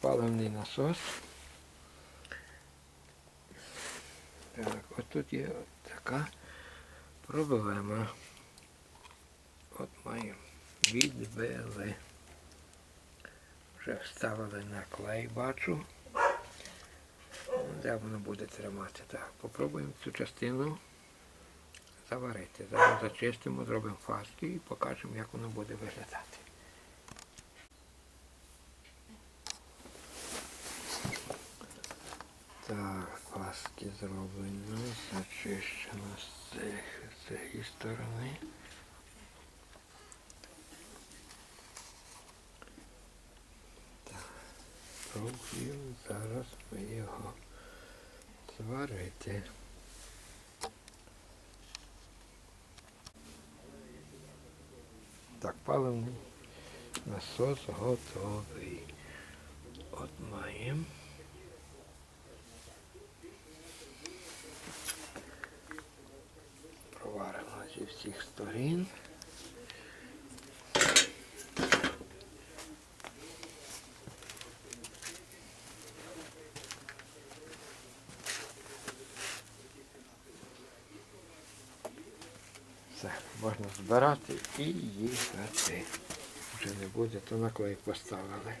паливний насос. Так, от тут є така проблема. От маю відбили. Вже вставили на клей, бачу. Де воно буде тримати? Так, попробуємо цю частину заварити. Зараз зачистимо, зробимо фаски і покажемо, як воно буде виглядати. Так, фаски зроблено, зачищено з цієї сторони. Так, пробуємо зараз ми його зварити. Так, паливний насос готовий. Всіх сторін. Все, можна збирати і їхати. Вже не буде, то наклейк поставили.